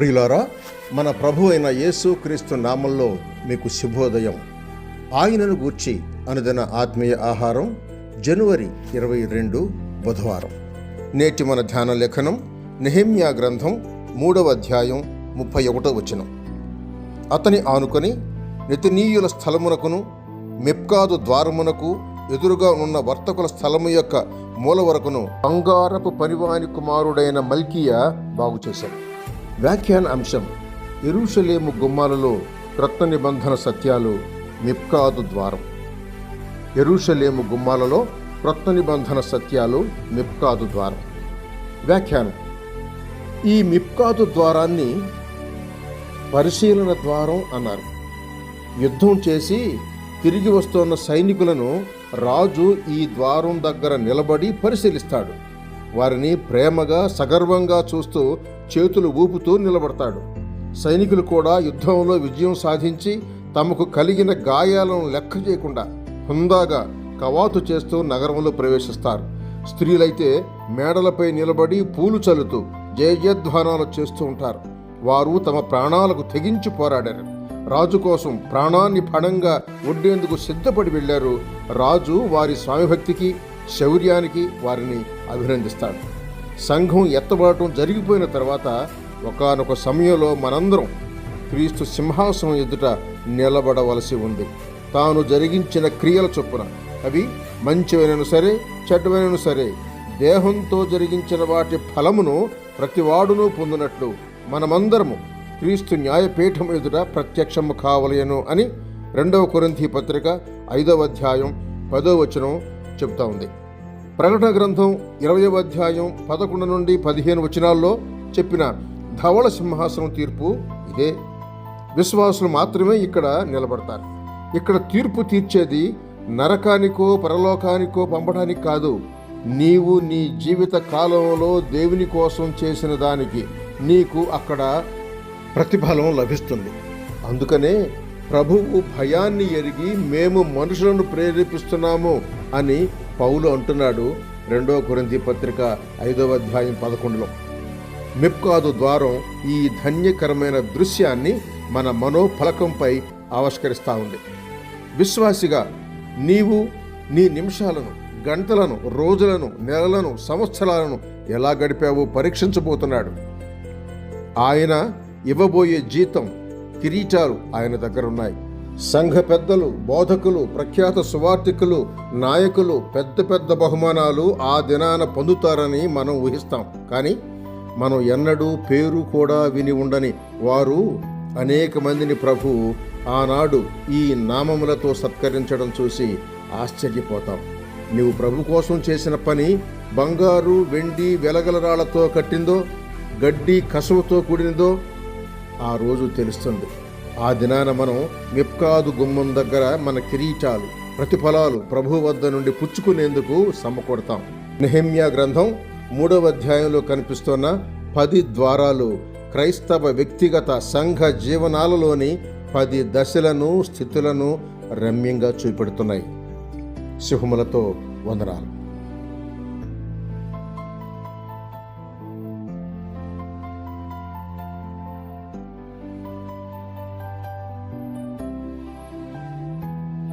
ప్రియులారా మన ప్రభు అయిన యేసు క్రీస్తు నామంలో మీకు శుభోదయం. ఆయనను గూర్చి అనుదిన ఆత్మీయ ఆహారం జనవరి ఇరవై రెండు బుధవారం. నేటి మన ధ్యాన లేఖనం నెహెమ్యా గ్రంథం మూడవ అధ్యాయం ముప్పై ఒకటో వచనం. అతని ఆనుకొని నితినీయుల స్థలమునకును మిప్కాదు ద్వారమునకు ఎదురుగా ఉన్న వర్తకుల స్థలము యొక్క మూల వరకును బంగారపు పరివాని కుమారుడైన మల్కియా బాగు చేశాడు వ్యాఖ్యాన అంశం ఎరుషలేము గుమ్మాలలో రత్న నిబంధన సత్యాలు మిప్కాదు ద్వారం. ఎరుషలేము గుమ్మాలలో రత్న నిబంధన సత్యాలు మిప్కాదు ద్వారం. వ్యాఖ్యానం. ఈ మిప్కాదు ద్వారాన్ని పరిశీలన ద్వారం అన్నారు. యుద్ధం చేసి తిరిగి వస్తున్న సైనికులను రాజు ఈ ద్వారం దగ్గర నిలబడి పరిశీలిస్తాడు. వారిని ప్రేమగా సగర్వంగా చూస్తూ చేతులు ఊపుతూ నిలబడతాడు. సైనికులు కూడా యుద్ధంలో విజయం సాధించి తమకు కలిగిన గాయాలను లెక్క చేయకుండా హుందాగా కవాతు చేస్తూ నగరంలో ప్రవేశిస్తారు. స్త్రీలైతే మేడలపై నిలబడి పూలు చల్లుతూ జయజయధ్వానాలు చేస్తూ ఉంటారు. వారు తమ ప్రాణాలకు తెగించి పోరాడారు. రాజు కోసం ప్రాణాన్ని పణంగా ఒడ్డేందుకు సిద్ధపడి వెళ్ళారు. రాజు వారి స్వామిభక్తికి శౌర్యానికి వారిని అభినందిస్తాడు. సంఘం ఎత్తబడటం జరిగిపోయిన తర్వాత ఒకానొక సమయంలో మనందరం క్రీస్తు సింహాసనం ఎదుట నిలబడవలసి ఉంది. తాను జరిగించిన క్రియల చొప్పున. అవి మంచివైనను సరే చెడ్డవైనను సరే దేహంతో జరిగించిన వాటి ఫలమును ప్రతివాడును పొందినట్లు మనమందరము క్రీస్తు న్యాయపీఠం ఎదుట ప్రత్యక్షము కావలేను అని రెండవ కొరింథీ పత్రిక ఐదవ అధ్యాయం పదో వచనం చెబుతా ఉంది. ప్రకటన గ్రంథం ఇరవయవ అధ్యాయం పదకొండు నుండి పదిహేను వచనాల్లో చెప్పిన ధవళ సింహాసనం తీర్పు ఇదే. విశ్వాసులు మాత్రమే ఇక్కడ నిలబడతారు. ఇక్కడ తీర్పు తీర్చేది నరకానికో పరలోకానికో పంపడానికి కాదు. నీవు నీ జీవిత కాలంలో దేవుని కోసం చేసిన దానికి నీకు అక్కడ ప్రతిఫలం లభిస్తుంది. అందుకనే ప్రభువు భయాన్ని ఎరిగి మేము మనుషులను ప్రేరేపిస్తున్నాము అని పౌలు అంటున్నాడు రెండవ కొరింథీ పత్రిక ఐదవ అధ్యాయం పదకొండులో. మిప్కాదు ద్వారం ఈ ధన్యకరమైన దృశ్యాన్ని మన మనోఫలకంపై ఆవిష్కరిస్తూ ఉంది. విశ్వాసిగా నీవు నీ నిమిషాలను గంటలను రోజులను నెలలను సంవత్సరాలను ఎలా గడిపావో పరీక్షించబోతున్నాడు. ఆయన ఇవ్వబోయే జీతం కిరీటాలు ఆయన దగ్గర ఉన్నాయి సంఘ పెద్దలు బోధకులు ప్రఖ్యాత సువార్థికులు నాయకులు పెద్ద పెద్ద బహుమానాలు ఆ దినాన పొందుతారని మనం ఊహిస్తాం. కానీ మనం ఎన్నడూ పేరు కూడా విని ఉండని వారు అనేక మందిని ప్రభు ఆనాడు ఈ నామములతో సత్కరించడం చూసి ఆశ్చర్యపోతాం. నీవు ప్రభు కోసం చేసిన పని బంగారు వెండి వెలగలరాళ్ళతో కట్టిందో గడ్డి కసువుతో కూడినదో ఆ రోజు తెలుస్తుంది. ఆ దినాన మనం మిప్కాదు గుమ్మం దగ్గర మన కిరీటాలు ప్రతిఫలాలు ప్రభు వద్ద నుండి పుచ్చుకునేందుకు సమకూడతాం నెహెమ్యా గ్రంథం మూడవ అధ్యాయంలో కనిపిస్తున్న పది ద్వారాలు క్రైస్తవ వ్యక్తిగత సంఘ జీవనాలలోని పది దశలను స్థితులను రమ్యంగా చూపెడుతున్నాయి. శుభములతో వందనాలు.